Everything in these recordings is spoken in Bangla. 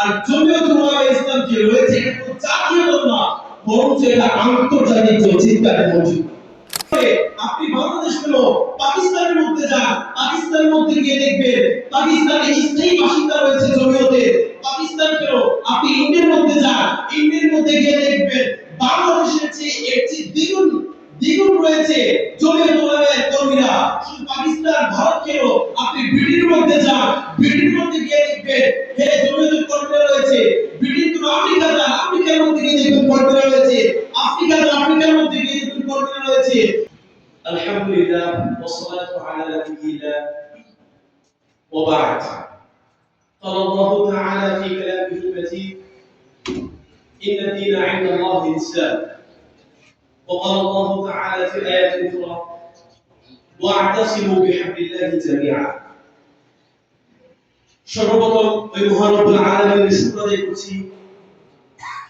আর জমিয়ত উলামা ইসলাম যে রয়েছে কোনো জাতীয় না, বরঞ্চ এটা আন্তর্জাতিক দল চিন্তার মজুদ। আপনি বাংলাদেশ হলো পাকিস্তানের মধ্যে যান, পাকিস্তানের মধ্যে গিয়ে দেখবেন, পাকিস্তানে স্থায়ী বাসিন্দা রয়েছে জমিয়তে পাকিস্তান কেন আপনি ইন্ডিয়ার মধ্যে যান, ইন্ডিয়ার মধ্যে গিয়ে দেখবেন, বাংলাদেশের চেয়ে এর চেয়ে দ্বিগুণ দ্বিগুণ রয়েছে জমিয়ত উলামায়ে কর্মীরা শুধু পাকিস্তান ভারত কেন আপনি ব্রিটেনের মধ্যে যান, ব্রিটেনের মধ্যে আমেরিকার মধ্যে গিয়ে দেখবেন কর্মীরা রয়েছে আফ্রিকা যান আফ্রিকার মধ্যে গিয়ে দেখবেন কর্মীরা রয়েছে الحمد لله والصلاة على نبي الله وبعد قال الله تعالى في كلامه المجيد إن الدين عند الله الإسلام وقال الله تعالى في الآيات الأخرى واعتصموا بحبل الله جميعا সর্বপ্রথম ওই মহানবুল আলমের শুক্র আদায় করছি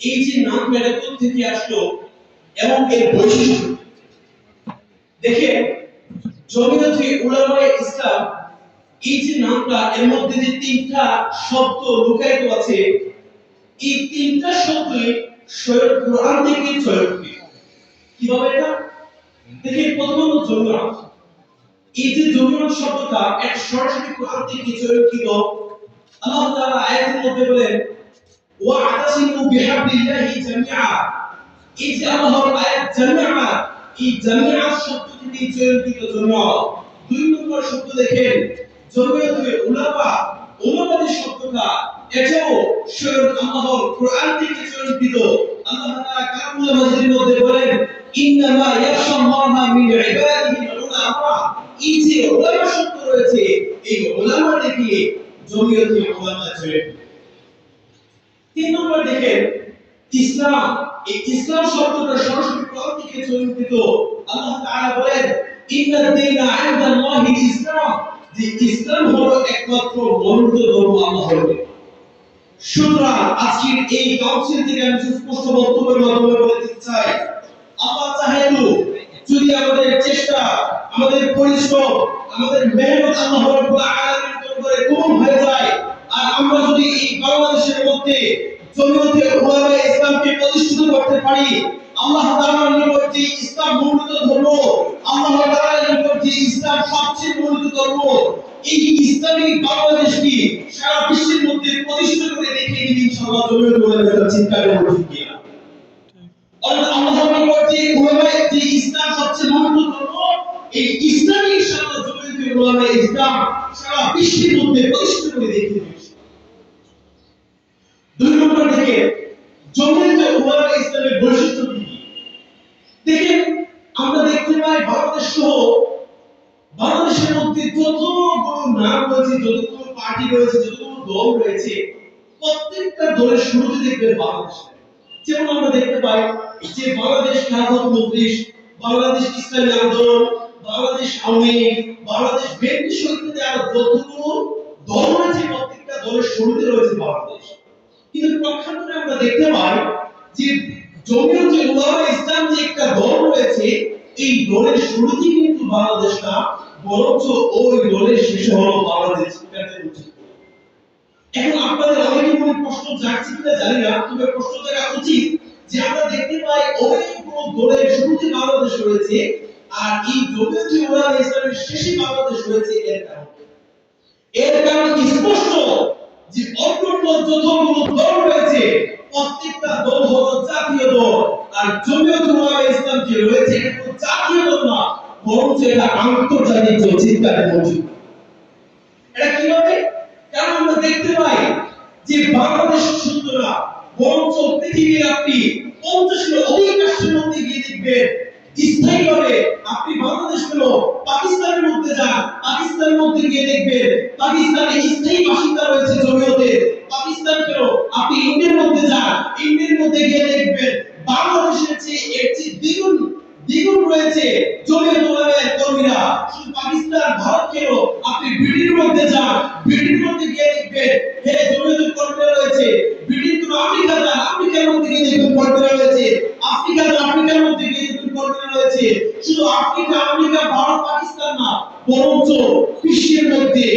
এই যে নাম এটা থেকে আসলো, এবং এর বৈশিষ্ট্য দেখে, জমিয়তে উলামায়ে ইসলাম এই যে নামটা এর মধ্যে যে তিনটা শব্দ লুকায়িত আছে, এই তিনটা শব্দই স্বয়ং কোরআন থেকে চয়নকৃত কীভাবে এটা? দেখে, প্রথমত জমিয়ত। এই যে জমিয়ত শব্দটা এক সরাসরি কোরআন থেকে চয়নকৃত আল্লাহ তাআলা আয়াতের মধ্যে বলেন ওয়া আতাসিমু বিহাবলিল্লাহি জামিআ এই যে আল্লাহর আয়াত জামিআ, এই জামিআ শব্দ থেকে চয়নকৃত জমিয়ত দুই নম্বর শব্দ দেখেন জমিয়তে উলামা, উলামাদের শব্দটা, এটাও স্বয়ং আল্লাহর কোরআন থেকে চয়নকৃত আল্লাহ তাআলা কালামুল মাজিদের মধ্যে বলেন, ইন্নামা ইয়াখশাল্লাহা মিন ইবাদিহি উলামা। এই যে উলামা শব্দ রয়েছে, এই উলামা থেকে জমিয়তে উলামা চয়নকৃত তিন নম্বর ইসলাম এই ইসলাম শব্দটা সরাসরি কোরআন থেকে চয়নিত আল্লাহ তাআলা বলেন ইনদাল্লাহি ইসলাম যে ইসলাম হলো একমাত্র ধর্ম আল্লাহর সুতরাং আজকের এই কাউন্সিল থেকে আমি সুস্পষ্ট বক্তব্যের মাধ্যমে চাই, আল্লাহ যদি আমাদের চেষ্টা, আমাদের পরিশ্রম, আমাদের মেহনত আল্লাহ রাব্বুল আলামিনের দরবারে কবুল হয়ে যায় মধ্যে জমিয়তে উলামায়ে ইসলামকে প্রতিষ্ঠিত করতে পারি। আল্লাহ তাআলার নিকট যে ইসলাম মূলত ধর্ম। আল্লাহ তাআলার নিকট যে ইসলাম সবচেয়ে মূলত ধর্ম। এই ইসলামিক বাংলাদেশকে সারা বিশ্বের মধ্যে প্রতিষ্ঠিত করে দেখিয়ে দিন ইনশাআল্লাহ। জমিয়তে উলামায়ে চিন্তা করে মজুদ কিনা অর্থাৎ আল্লাহর নিকট যে উলামায়ে যে ইসলাম সবচেয়ে মূলত ধর্ম, এই ইসলামী ইনশাআল্লাহ জমিয়তে উলামায়ে ইসলাম সারা বিশ্বের মধ্যে প্রতিষ্ঠিত করে দেখিয়ে দিন দুই নম্বর থেকে জমিয়তে উলামা ইসলামের বৈশিষ্ট্য কি দেখেন আমরা দেখতে পাই বাংলাদেশ সহ মধ্যে যতগুলো নাম রয়েছে যতগুলো পার্টি রয়েছে যতগুলো দল রয়েছে, প্রত্যেকটা দলের শুরুতে দেখবেন বাংলাদেশ যেমন আমরা দেখতে পাই যে বাংলাদেশ খেলাফত মজলিস বাংলাদেশ ইসলামী আন্দোলন, বাংলাদেশ আওয়ামী লীগ, বাংলাদেশ বিএনপি সহিত আর যতগুলো দল রয়েছে, প্রত্যেকটা দলের শুরুতে রয়েছে বাংলাদেশ। কিন্তু পক্ষান্তরে আমরা দেখতে পাই যে জমিয়ত উলামা ইসলাম যে একটা দল রয়েছে, এই দলের শুরুতেই কিন্তু বাংলাদেশ না বরঞ্চ ওই দলের শেষে হলো বাংলাদেশ শিক্ষার্থীদের উচিত। এখন আপনাদের অনেকে মনে প্রশ্ন জাগছে কিনা জানি না, তবে প্রশ্ন জাগা উচিত যে আমরা দেখতে পাই অনেকগুলো দলের শুরুতে বাংলাদেশ রয়েছে আর এই জমিয়ত যে উলামা ইসলামের শেষে বাংলাদেশ রয়েছে এর কারণ। এর কারণ স্পষ্ট? যে অন্যান্য যতগুলো দল রয়েছে, প্রত্যেকটা দল হলো জাতীয় দল, আর জমিয়ত উলামা ইসলাম যে রয়েছে, এটা কোনো জাতীয় দল না। বরঞ্চ এটা আন্তর্জাতিক চিন্তার মজুদ এটা কীভাবে? কারণ আমরা দেখতে পাই যে বাংলাদেশ শুধু বরঞ্চ পৃথিবীর আপনি পঞ্চাশের অধিক মধ্যে গিয়ে দেখবেন স্থায়ীভাবে আপনি বাংলাদেশ কেন পাকিস্তানের মধ্যে যান, পাকিস্তানের মধ্যে গিয়ে দেখবেন পাকিস্তানে স্থায়ী বাসিন্দা রয়েছে জমিয়তে। পাকিস্তান কেন আপনি ইন্ডিয়ার মধ্যে যান, ইন্ডিয়ার মধ্যে গিয়ে দেখবেন দেখবেন হে জমিয়তের রয়েছে ব্রিটেন কোন আমেরিকা আমেরিকার মধ্যে গিয়ে রয়েছে। আফ্রিকা যান আফ্রিকার মধ্যে গিয়ে দেখবেন কর্মীরা রয়েছে। শুধু আফ্রিকা, আমেরিকা, ভারত, পাকিস্তান না, বরঞ্চ বিশ্বের মধ্যে